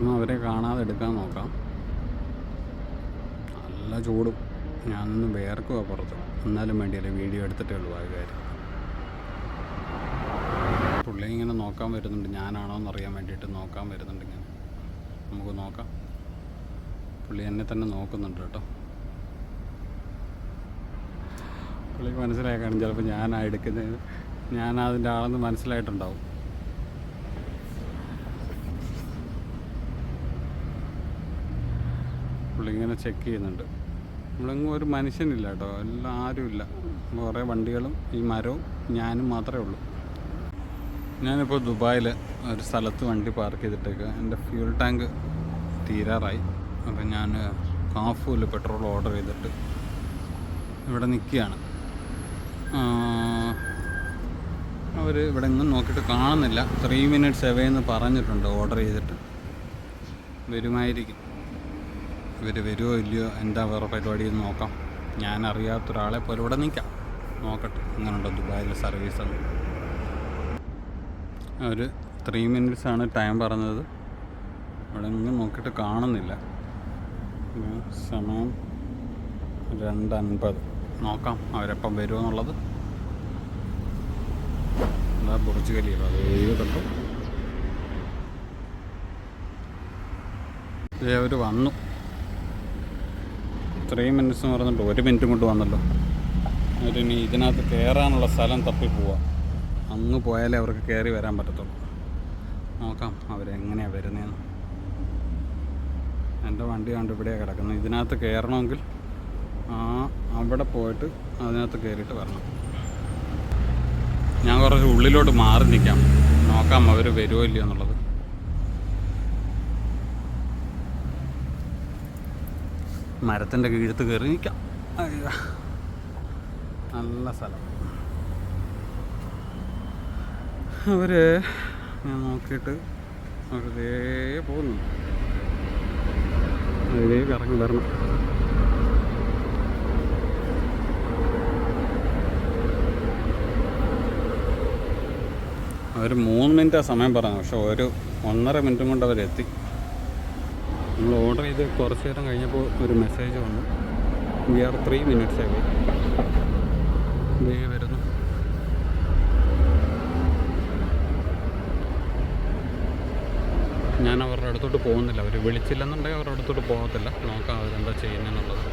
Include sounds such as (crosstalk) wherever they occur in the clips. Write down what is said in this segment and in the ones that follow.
Maximum അവരെ കാണാതെ എടുക്കാൻ നോക്കാം. നല്ല ചൂടും. ഞാനൊന്ന് വേർക്കുക പുറത്ത്. എന്നാലും വേണ്ടിയല്ലേ വീഡിയോ എടുത്തിട്ടേ ഉള്ളൂ ആ കാര്യം. പുള്ളി ഇങ്ങനെ നോക്കാൻ വരുന്നുണ്ട്. ഞാനാണോ എന്നറിയാൻ വേണ്ടിയിട്ട് നോക്കാൻ വരുന്നുണ്ട് ഇങ്ങനെ. നമുക്ക് നോക്കാം. പുള്ളി എന്നെ തന്നെ നോക്കുന്നുണ്ട് കേട്ടോ. പുള്ളിക്ക് മനസ്സിലായി കാണും ചിലപ്പോൾ ഞാനാ എടുക്കുന്നത്. ഞാൻ അതിന്റെ ആളെന്ന് മനസ്സിലായിട്ടുണ്ടാവും പുള്ളി ഇങ്ങനെ ചെക്ക് ചെയ്യുന്നുണ്ട്. നമ്മളെങ്ങും ഒരു മനുഷ്യനില്ല കേട്ടോ. എല്ലാം ആരുമില്ല. കുറേ വണ്ടികളും ഈ മരവും ഞാനും മാത്രമേ ഉള്ളൂ. ഞാനിപ്പോൾ ദുബായിൽ ഒരു സ്ഥലത്ത് വണ്ടി പാർക്ക് ചെയ്തിട്ടേക്ക്. എന്റെ ഫ്യൂൽ ടാങ്ക് തീരാറായി. അപ്പം ഞാൻ കാഫൂൽ പെട്രോൾ ഓർഡർ ചെയ്തിട്ട് ഇവിടെ നിൽക്കുകയാണ് അവർ ഇവിടെ എങ്ങും നോക്കിയിട്ട് കാണുന്നില്ല. ത്രീ മിനിറ്റ്സ് എവേ എന്ന് പറഞ്ഞിട്ടുണ്ട് ഓർഡർ ചെയ്തിട്ട്. വരുമായിരിക്കും. ഇവർ വരുമോ ഇല്ലയോ എന്താ വേറെ പരിപാടി എന്ന് നോക്കാം. ഞാൻ അറിയാത്ത ഒരാളെ പോലെ ഇവിടെ നിൽക്കാം. നോക്കട്ടെ എങ്ങനെയുണ്ടോ ദുബായിലെ സർവീസ് ഒരു ത്രീ ആണ് ടൈം പറഞ്ഞത്. ഇവിടെ നിന്ന് നോക്കിയിട്ട് കാണുന്നില്ല. സമയം രണ്ട് അൻപത് നോക്കാം അവരെപ്പം വരുമോ എന്നുള്ളത്. എന്താ ബുർജ് ഖലീഫ. അത് കണ്ടു? അവർ വന്നു. ത്രീ മിനിറ്റ്സ് എന്ന് പറഞ്ഞിട്ട് ഒരു മിനിറ്റ് കൊണ്ട് വന്നല്ലോ. ഇനി ഇതിനകത്ത് കയറാനുള്ള സ്ഥലം തപ്പി പോവാം. അങ്ങ് പോയാലേ അവർക്ക് കയറി വരാൻ പറ്റത്തുള്ളൂ. നോക്കാം അവരെങ്ങനെയാണ് വരുന്നതെന്ന് എന്റെ വണ്ടി കണ്ട് ഇവിടെയാണ് കിടക്കുന്നത്. ഇതിനകത്ത് കയറണമെങ്കിൽ ആ അവിടെ പോയിട്ട് അതിനകത്ത് കയറിയിട്ട് വരണം. ഞാൻ കുറച്ച് ഉള്ളിലോട്ട് മാറി നിൽക്കാം. നോക്കാം അവർ വരുമോ ഇല്ലയോ എന്നുള്ളത്. മരത്തിന്റെ കീഴത്ത് കയറി നിൽക്കാം. നല്ല സ്ഥലം. അവർ ഞാൻ നോക്കിയിട്ട് വെറുതെ പോകുന്നു. അതിലേക്ക് ഇറങ്ങി വരണം. അവർ മൂന്ന് മിനിറ്റാണ് സമയം പറഞ്ഞു പക്ഷെ ഒരു ഒന്നര മിനിറ്റും കൊണ്ട് അവരെത്തി. നമ്മൾ ഓർഡർ ചെയ്ത് കുറച്ച് നേരം കഴിഞ്ഞപ്പോൾ ഒരു മെസ്സേജ് വന്നു. വി ആർ ത്രീ മിനിറ്റ്സ് ആയി ദേ വരുന്നു. ഞാൻ അവരുടെ അടുത്തോട്ട് പോകുന്നില്ല. അവർ വിളിച്ചില്ലെന്നുണ്ടെങ്കിൽ അവരുടെ അടുത്തോട്ട് പോകത്തില്ല. നോക്കാം അവരെന്താ ചെയ്യുന്നതെന്നുള്ളത്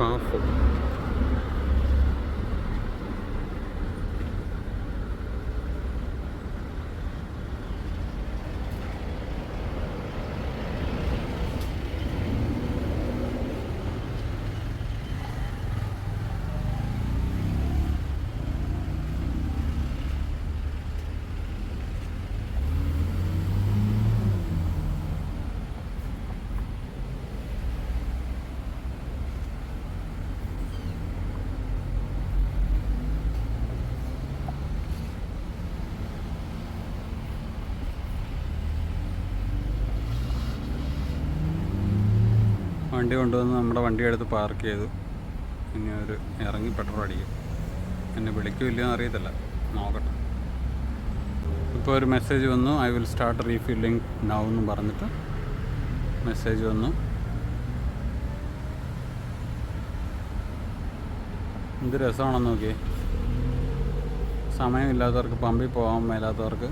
കാഫ്. വണ്ടി കൊണ്ടുവന്ന് നമ്മുടെ വണ്ടി എടുത്ത് പാർക്ക് ചെയ്തു പിന്നെ ഒരു ഇറങ്ങി പെട്രോൾ അടിക്കും. എന്നെ വിളിക്കില്ലെന്ന് അറിയത്തില്ല നോക്കട്ടെ. ഇപ്പോൾ ഒരു മെസ്സേജ് വന്നു. I will start refilling now എന്ന് പറഞ്ഞിട്ട് മെസ്സേജ് വന്നു. എന്ത് രസമാണെന്ന് നോക്കിയേ. സമയമില്ലാത്തവർക്ക് പമ്പിൽ പോകാൻ മേലാത്തവർക്ക്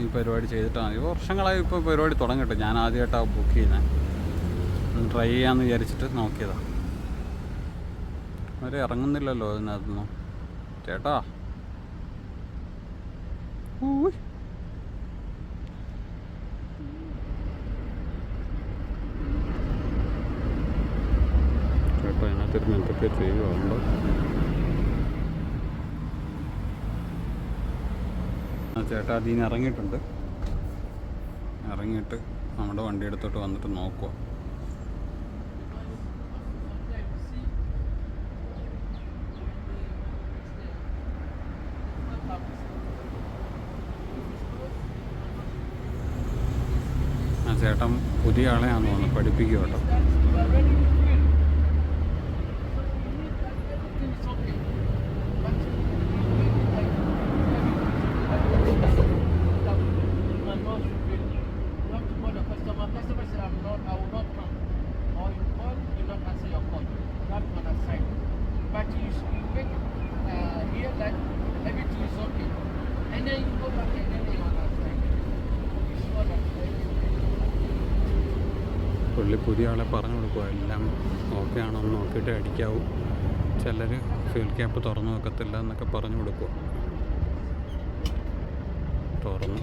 ഈ പരിപാടി ചെയ്തിട്ടാണ് വർഷങ്ങളായി ഇപ്പോൾ പരിപാടി തുടങ്ങട്ടെ. ഞാൻ ആദ്യമായിട്ടാണ് ബുക്ക് ചെയ്യുന്നത് ട്രൈ ചെയ്യാമെന്ന് വിചാരിച്ചിട്ട് നോക്കിയതാണ് അവർ ഇറങ്ങുന്നില്ലല്ലോ അതിനകത്തുനിന്ന്. ചേട്ടാ. ചേട്ടാ അതിനകത്തിരുന്ന് എന്തൊക്കെ ചെയ്യുവാണല്ലോ ചേട്ടാ അതിൽ നിന്ന് ഇറങ്ങിയിട്ടുണ്ട്. ഇറങ്ങിയിട്ട് നമ്മുടെ വണ്ടി എടുത്തോട്ട് വന്നിട്ട് നോക്കുക ആ ചേട്ടൻ പുതിയ ആളെയാണെന്ന് തോന്നുന്നു പഠിപ്പിക്കും കേട്ടോ പുള്ളി പുതിയ ആളെ പറഞ്ഞു കൊടുക്കുക എല്ലാം ഓക്കെ ആണോ എന്ന് നോക്കിയിട്ട് അടിക്കാവൂ. ചിലർ ഫ്യൂൽ ക്യാപ്പ് തുറന്നു വെക്കത്തില്ല എന്നൊക്കെ പറഞ്ഞു കൊടുക്കുക തുറന്നു.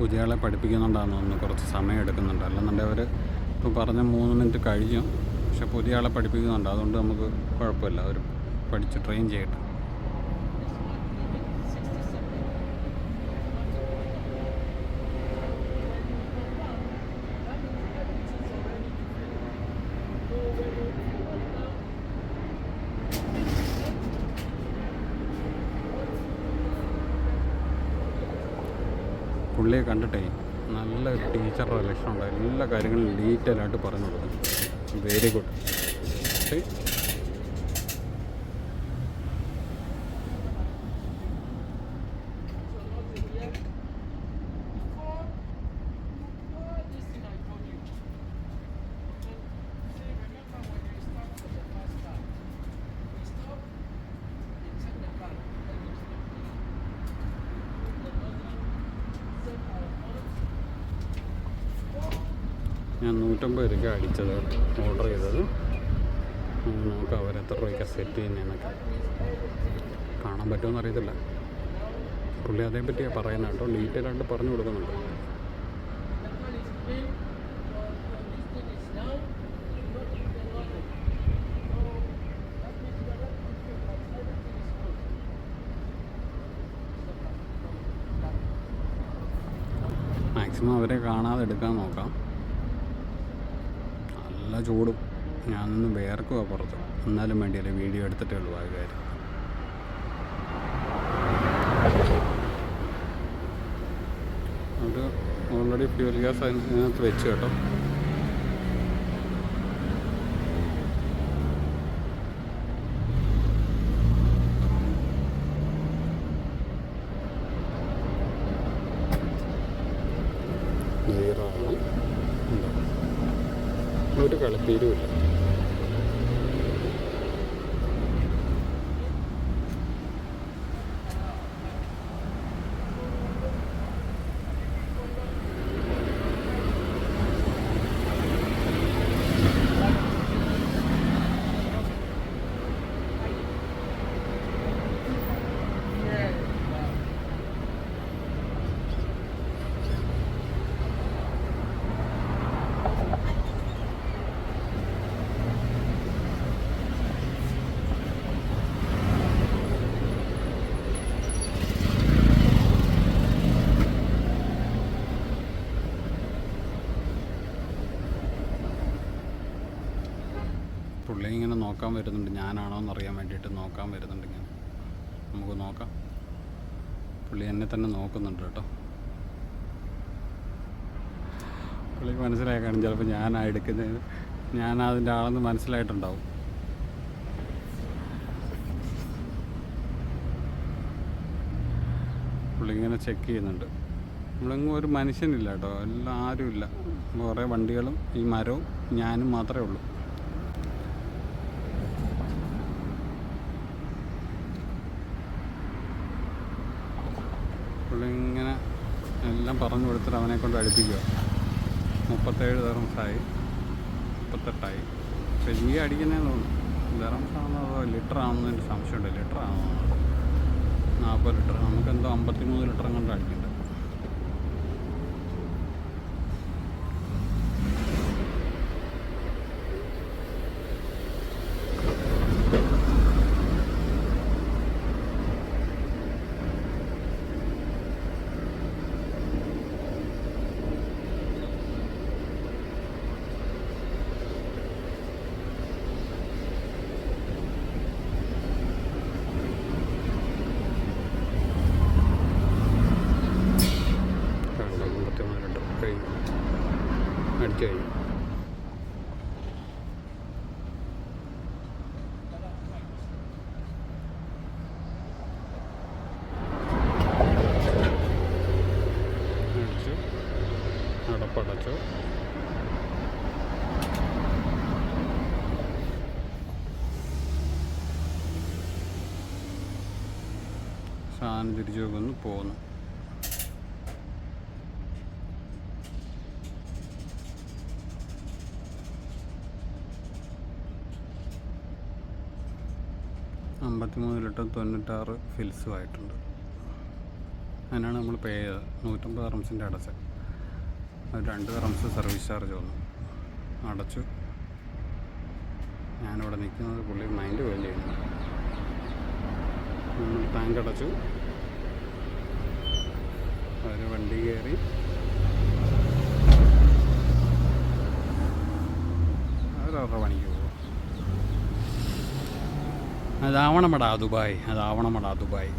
പുതിയ ആളെ പഠിപ്പിക്കുന്നുണ്ടാകുന്നു ഒന്ന് കുറച്ച് സമയം എടുക്കുന്നുണ്ട്. അല്ലെന്നുണ്ടെങ്കിൽ അവർ ഇപ്പോൾ പറഞ്ഞ മൂന്ന് മിനിറ്റ് കഴിഞ്ഞു. പക്ഷെ പുതിയ ആളെ പഠിപ്പിക്കുന്നുണ്ട്. അതുകൊണ്ട് നമുക്ക് കുഴപ്പമില്ല. അവർ പഠിച്ച് ട്രെയിൻ ചെയ്യട്ടെ. പുള്ളിയെ കണ്ടിട്ടേ? നല്ല ടീച്ചറുടെ ലക്ഷണം ഉണ്ട് എല്ലാ കാര്യങ്ങളും ഡീറ്റെയിൽ ആയിട്ട് പറഞ്ഞു കൊടുക്കുന്നു വെരി ഗുഡ് before, ഞാൻ നൂറ്റമ്പത് രൂപയ്ക്ക് അടിച്ചത് ഓർഡർ ചെയ്തത്. നമുക്ക് അവർ എത്ര രൂപയ്ക്ക് സെറ്റ് ചെയ്യുന്നതെന്നൊക്കെ കാണാൻ പറ്റുമെന്ന് അറിയത്തില്ല. പുള്ളി അതേപ്പറ്റിയാണ് പറയുന്നത് കേട്ടോ. ഡീറ്റെയിൽ ആയിട്ട് പറഞ്ഞു കൊടുക്കുന്നുണ്ട്. മാക്സിമം അവരെ കാണാതെ എടുക്കാൻ നോക്കാം. നല്ല ചൂടും. ഞാനൊന്ന് വേർക്കുക പുറത്ത്. എന്നാലും വേണ്ടിയല്ലേ വീഡിയോ എടുത്തിട്ടേ ഉള്ളൂ ആ കാര്യം അത് ഓൾറെഡി ഫ്യൂൽ ഗ്യാസ് അതിനകത്ത് വെച്ച് കേട്ടോ. ഒരു കളിപ്പീരുമില്ല പുള്ളി ഇങ്ങനെ നോക്കാൻ വരുന്നുണ്ട്. ഞാനാണോ എന്ന് അറിയാൻ വേണ്ടിയിട്ട് നോക്കാൻ വരുന്നുണ്ട് ഇങ്ങനെ. നമുക്ക് നോക്കാം. പുള്ളി എന്നെ തന്നെ നോക്കുന്നുണ്ട് കേട്ടോ. പുള്ളിക്ക് മനസ്സിലായി കാണും ചിലപ്പോൾ ഞാനാ എടുക്കുന്നത്. ഞാൻ അതിന്റെ ആളെന്ന് മനസ്സിലായിട്ടുണ്ടാവും. പുള്ളി ഇങ്ങനെ ചെക്ക് ചെയ്യുന്നുണ്ട്. നമ്മളെങ്ങും ഒരു മനുഷ്യനില്ല കേട്ടോ. എല്ലാം ആരുമില്ല. കുറേ വണ്ടികളും ഈ മരവും ഞാനും മാത്രമേ ഉള്ളൂ പുള്ളി ഇങ്ങനെ എല്ലാം പറഞ്ഞു കൊടുത്തിട്ട് അവനെ കൊണ്ട് അടുപ്പിക്കുക. മുപ്പത്തേഴ് തെർമസായി മുപ്പത്തെട്ടായി. വലിയ അടിക്കുന്നതെന്ന് തോന്നുന്നു. ആണോ അതോ ലിറ്റർ ആണെന്ന് എനിക്ക് സംശയമുണ്ട്. ലിറ്റർ ആണോ? നാൽപ്പത് ലിറ്റർ. നമുക്കെന്തോ അമ്പത്തി മൂന്ന് ലിറ്ററും കൊണ്ട് അടിക്കുന്നുണ്ട്. അടപ്പ് അടച്ചു സാധനം തിരിച്ചു വെക്കുന്നു പോകുന്നു അമ്പത്തിമൂന്ന് ലിറ്റർ തൊണ്ണൂറ്റാറ് ഫിൽസും ആയിട്ടുണ്ട്. അതിനാണ് നമ്മൾ പേ ചെയ്തത്. നൂറ്റമ്പത് അറംസിന്റെ അടച്ചത് രണ്ട് റംസ് സർവീസ് ചാർജ് വന്നു. അടച്ചു. ഞാനിവിടെ നിൽക്കുന്നത് പുള്ളി മൈൻഡ് ചെയ്യുന്നു നമ്മൾ ടാങ്ക് അടച്ചു. അവർ വണ്ടി കയറി. അവരവരുടെ പണിക്ക് പോകും അതാവണമടാ ദുബായ്. അതാവണമടാ ദുബായ്.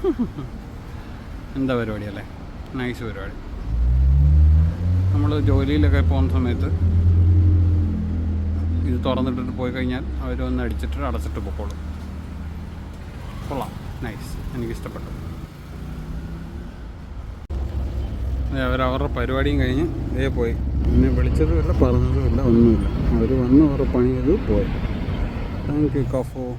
(laughs) എന്താ പരിപാടിയല്ലേ നൈസ് പരിപാടി. നമ്മൾ ജോലിയിലൊക്കെ പോകുന്ന സമയത്ത് ഇത് തുറന്നിട്ടിട്ട് പോയി കഴിഞ്ഞാൽ അവർ വന്ന് അടിച്ചിട്ട് അടച്ചിട്ട് പൊക്കോളും. കൊള്ളാം. നൈസ്. എനിക്കിഷ്ടപ്പെട്ടു. അവരവരുടെ പരിപാടിയും കഴിഞ്ഞ് ഇതേ പോയി. എന്നെ വിളിച്ചതുമില്ല പറഞ്ഞതുമില്ല ഒന്നുമില്ല. അവർ വന്ന് അവരുടെ പണി ചെയ്ത് പോയി. Thank you Caffo.